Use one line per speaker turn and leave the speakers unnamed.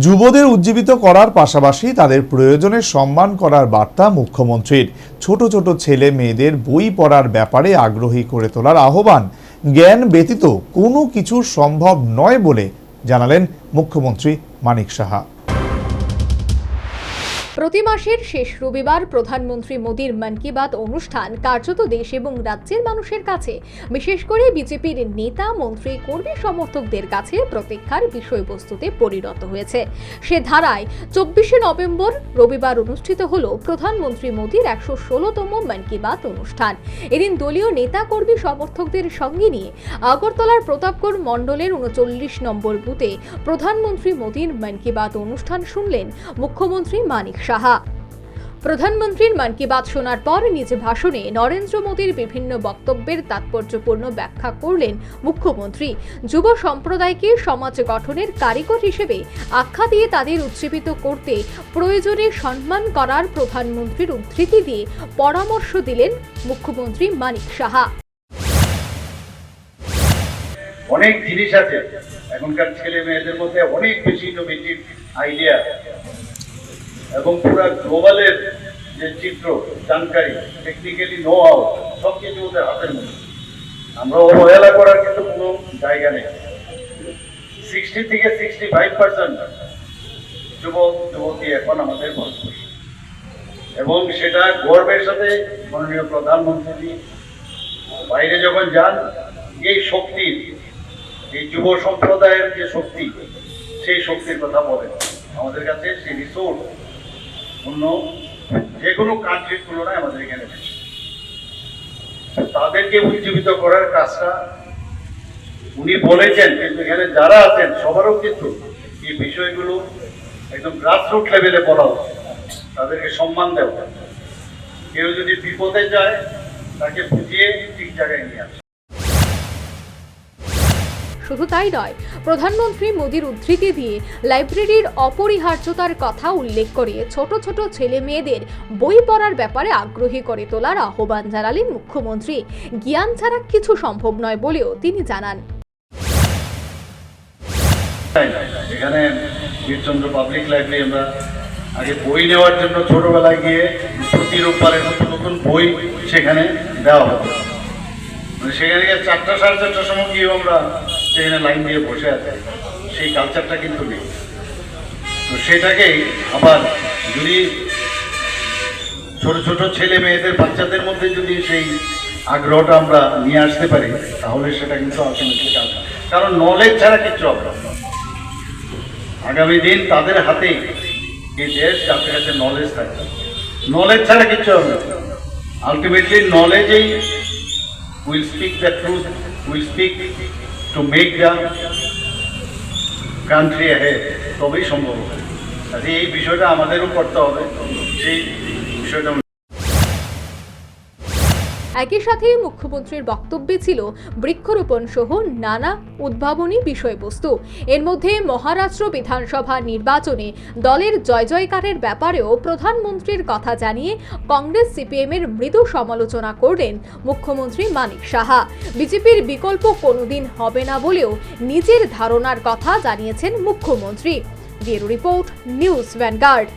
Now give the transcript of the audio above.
যুবদের উজ্জীবিত করার পাশাপাশি তাদের প্রয়োজনে সম্মান করার বার্তা মুখ্যমন্ত্রীর। ছোট ছোট ছেলে মেয়েদের বই পড়ার ব্যাপারে আগ্রহী করে তোলার আহ্বান। জ্ঞান ব্যতীত কোনো কিছু সম্ভব নয় বলে জানালেন মুখ্যমন্ত্রী মানিক সাহা।
প্রতি মাসের শেষ রবিবার প্রধানমন্ত্রী মোদীর মন কি বাত অনুষ্ঠান কার্যত দেশ এবং রাজ্যের মানুষের কাছে। বিশেষ করে বিজেপির নেতা, মন্ত্রী, কর্মী, সমর্থকদের কাছে প্রতীক্ষার বিষয়বস্তুতে পরিণত হয়েছে। সে ধারায় চব্বিশে নভেম্বর রবিবার অনুষ্ঠিত হল প্রধানমন্ত্রী মোদীর একশো ষোলোতম মন কি বাত অনুষ্ঠান। এদিন দলীয় নেতা, কর্মী, সমর্থকদের সঙ্গে নিয়ে আগরতলার প্রতাপগড় মণ্ডলের উনচল্লিশ নম্বর বুথে প্রধানমন্ত্রী মোদীর মন কি বাত অনুষ্ঠান শুনলেন মুখ্যমন্ত্রী মানিক সাহা। প্রধানমন্ত্রীর মন কি বাত শোনার পর নিজ ভাষণে নরেন্দ্র মোদীর বিভিন্ন বক্তব্যের তাৎপর্যপূর্ণ ব্যাখ্যা করলেন মুখ্যমন্ত্রী। যুব সম্প্রদায়কে সমাজ গঠনের কারিগর হিসেবে আখ্যা দিয়ে তাদের উজ্জীবিত করতে প্রয়োজনে সম্মান করার প্রধানমন্ত্রীর উদ্ধৃতি দিয়ে পরামর্শ দিলেন মুখ্যমন্ত্রী মানিক সাহা।
অনেক জিনিস আছে। এখনকার ছেলে মেয়েদের মধ্যে অনেক বেশি ইনোভেটিভ আইডিয়া এবং পুরো গ্লোবালের যে চিত্র, জানকারি টেকনিক্যালি নো হাও সব কিছু ওদের হাতের মধ্যে। আমরা অবহেলা করার কিন্তু কোনো জায়গা নেই। সিক্সটি থেকে সিক্সটি ফাইভ পার্সেন্ট যুবক, যুবতী এখন আমাদের ভারতবর্ষে এবং সেটা গর্বের সাথে মাননীয় প্রধানমন্ত্রী বাইরে যখন যান, এই শক্তির এই যুব সম্প্রদায়ের যে শক্তি, সেই শক্তির কথা বলেন। আমাদের কাছে সেই রিসোর্স অন্য যে কোনো কান্ট্রির তুলনায় আমাদের এখানে তাদেরকে উজ্জীবিত করার কাজটা উনি বলেছেন, কিন্তু এখানে যারা আছেন, সবারও কিন্তু এই বিষয়গুলো একদম গ্রাসরুট লেভেলে বলা উচিত। তাদেরকে সম্মান দেওয়া। কেউ যদি বিপদে যায়, তাকে বুঝিয়ে ঠিক জায়গায় নিয়ে আসে।
শুধু তাই নয়, প্রধানমন্ত্রী মোদীর উদ্ধৃতি দিয়ে লাইব্রেরির অপরিহার্যতার কথা উল্লেখ করে ছোট ছোট ছেলে মেয়েদের বই পড়ার ব্যাপারে আগ্রহী করে তোলার আহ্বান জানালেন মুখ্যমন্ত্রী। জ্ঞান ছাড়া কিছু সম্ভব নয় বলেও তিনি জানান।
এখানে বীরচন্দ্র পাবলিক লাইব্রেরি আমরা আগে বই নেওয়ার জন্য ছোটবেলায় গিয়ে প্রতি রোববারে নতুন নতুন বই সেখানে দেওয়া হতো। মানে সেখানে গিয়ে চারটা সাড়ে চারটার সময় গিয়ে আমরা সেখানে লাইন দিয়ে বসে আছে, সেই কালচারটা কিন্তু নেই। তো সেটাকেই আবার যদি ছোট ছোট ছেলে মেয়েদের বাচ্চাদের মধ্যে যদি সেই আগ্রহটা আমরা নিয়ে আসতে পারি, তাহলে সেটা কিন্তু আলটিমেটলি কাজ কারণ নলেজ ছাড়া কিচ্ছু হবে। আগামী দিন তাদের হাতেই এই দেশ যাদের কাছে নলেজ থাকে নলেজ ছাড়া কিচ্ছু হবে ultimately নলেজেই will speak the truth will speak to make the country আহে তবেই সম্ভব হবে। কাজে এই বিষয়টা আমাদেরও করতে হবে। সেই বিষয়টা
একই সাথে মুখ্যমন্ত্রীর বক্তব্যে ছিল বৃক্ষরোপণ সহ নানা উদ্ভাবনী বিষয়বস্তু। এর মধ্যে মহারাষ্ট্র বিধানসভা নির্বাচনে দলের জয় জয়কারের ব্যাপারেও প্রধানমন্ত্রীর কথা জানিয়ে কংগ্রেস সিপিএমের মৃদু সমালোচনা করলেন মুখ্যমন্ত্রী মানিক সাহা। বিজেপির বিকল্প কোনোদিন হবে না বলেও নিজের ধারণার কথা জানিয়েছেন মুখ্যমন্ত্রী। Bureau report, news Vanguard.